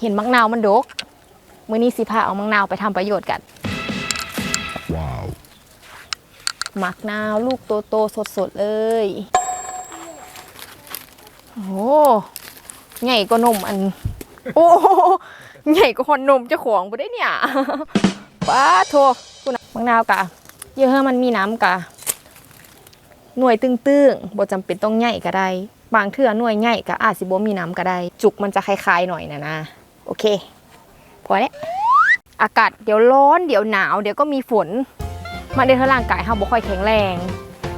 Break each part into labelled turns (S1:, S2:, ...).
S1: เห็นมังนาวมันดกมื้อนี้สิพาเอามังนาวไปทำประโยชน์กัน
S2: Wow.
S1: มักนาวลูกโตโตสดสดๆเลย โอ้โหใหญ่กว่านมอัน โอ้โหใหญ่กว่าคนนมเจ้าของบ่ได้เนี่ยป้าโทคุณน่ะมังนาวกะ เยอะให้มันมีน้ำกะ หน่วยตึงๆบ่จำเป็นต้องใหญ่ก็ได้ บางเทื่อหน่วยใหญ่ก็อาจสิบ่มีน้ำก็ได้ จุกมันจะคล้ายๆหน่อยนะนะ โอเค พอแล้วอากาศเดี๋ยวร้อนเดี๋ยวหนาว เดี๋ยวก็มีฝน มาเดินทางร่างกายเฮาบ่ค่อยแข็งแรง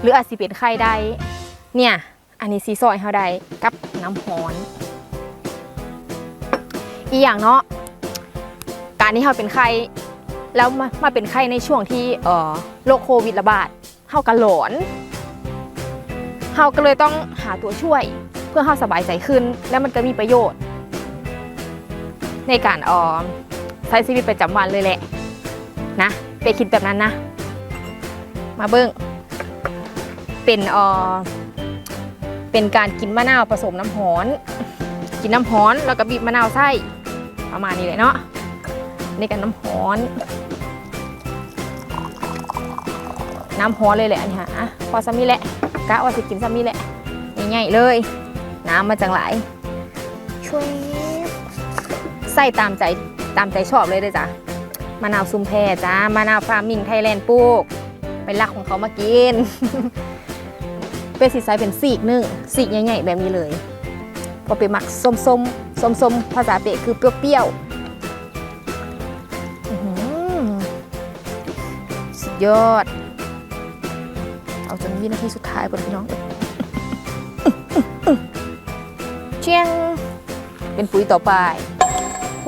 S1: หรืออาจสิเป็นไข้ได้ เนี่ย อันนี้ซีซอยเฮาได้กับน้ำร้อน อีกอย่างเนาะการที่เฮาเป็นไข้แล้วมามาเป็นไข้ในช่วงที่เอ่อโรคโควิดระบาดเฮาก็หลอนเฮาก็เลยต้องหาตัวช่วยเพื่อเฮาสบายใจขึ้น และมันก็มีประโยชน์ ในการเอ่อใช้ชีวิตประจำวันเลยแหละนะไปคิดแบบนั้นนะ มาเบิ้งเป็นเออเป็นการกินมะนาวผสมน้ำฮ้อน กินน้ำฮ้อนแล้วก็บีบมะนาวใส่ประมาณนี้เลยเนาะในกันน้ำฮ้อน น้ำฮ้อนเลยแหละอันนี้ฮะอะพอซัมมี่แหละกะว่าสิกินซัมมี่แหละง่ายๆเลย น้ำมาจังหลายช่วย ใส่ตามใจตามใจชอบเลยด้อจ้ะมะนาวซุมแพรจ้ามะนาวฟาร์มิงไทยแลนด์ปลูกไปลักของเขามากิน เป็นสีไซส์เป็นสีกหนึ่งสีกใหญ่ๆแบบนี้เลยพอไปหมักส้มๆส้มส้มๆภาษาเปะคือเปรี้ยวๆสุดยอด เอาจนวินาทีสุดท้ายบนพี่น้องเชียงเป็นปุ๋ยต่อไป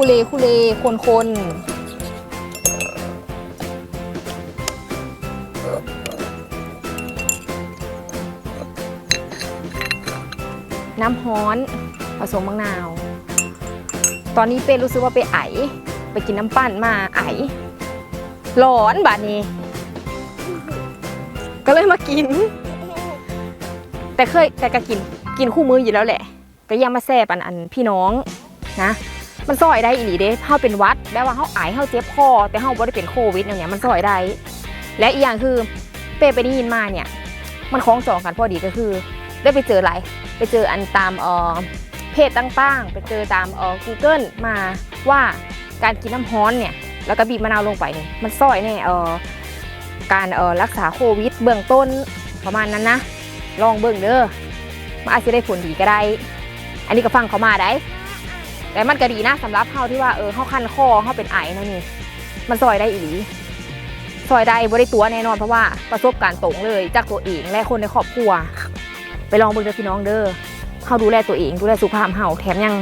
S1: คุเลคุเลคนคนน้ำฮ้อนผสมมะนาว ตอนนี้เป้รู้สึกว่าเป้ไอ ไปกินน้ำปั้นมาไอร้อนบาดนี้ ก็เลยมากิน แต่เคยแต่ก็กินกินคู่มืออยู่แล้วแหละ ก็ยังมาแซ่บอันอันพี่น้องนะ มันซอยได้อีหลีเด้เฮาเป็นวัดแม้ว่าเฮาไอเฮาเจ็บคอแต่เฮาบ่ได้เป็นโควิดอย่างเงี้ยมันซอยได้และอีกอย่างคือเป้ไปได้ยินมาเนี่ย มันคล้องจองกันพอดีก็คือ ได้ไปเจอหลายไปเจออันตามเอ่อเพจต่างๆ ไปเจอตามเอ่อ Google มาว่าการกินน้ำร้อนเนี่ยแล้วก็บีบมะนาวลงไปเนี่ยมันซอยในเอ่อการเอ่อรักษาโควิด เบื้องต้นประมาณนั้นนะ ลองเบิ่งเด้อมันอาจจะได้ผลดีก็ได้ อันนี้ก็ฟังเขามาได้ แต่มันก็ดีนะสำหรับเฮาที่ว่าเออเฮาคันคอเฮาเป็นไอนะนี่ มันซอยได้อีหลีซอยได้บ่ได้ตัวแน่นอนเพราะว่าประสบการณ์ตรงเลยจากตัวเองและคนในครอบครัว ไปลองเบิ่งเด้อพี่น้องเด้อเฮาดูแลตัวเองดูแลสุขภาพเฮาแถมยัง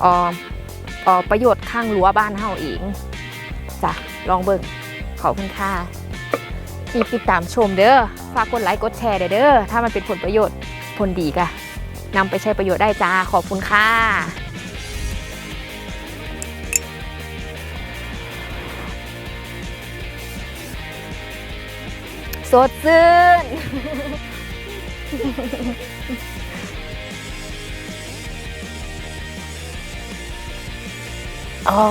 S1: เอ่อออประโยชน์ข้างรั้วบ้านเฮาเองจ้ะลองเบิ่งขอบคุณค่ะที่ติดตามชมเด้อฝากกดไลค์กดแชร์เด้อถ้ามันเป็นผลประโยชน์ผลดีก็นำไปใช้ประโยชน์ได้จ้าขอบคุณค่ะ สดชื่น อ๋อ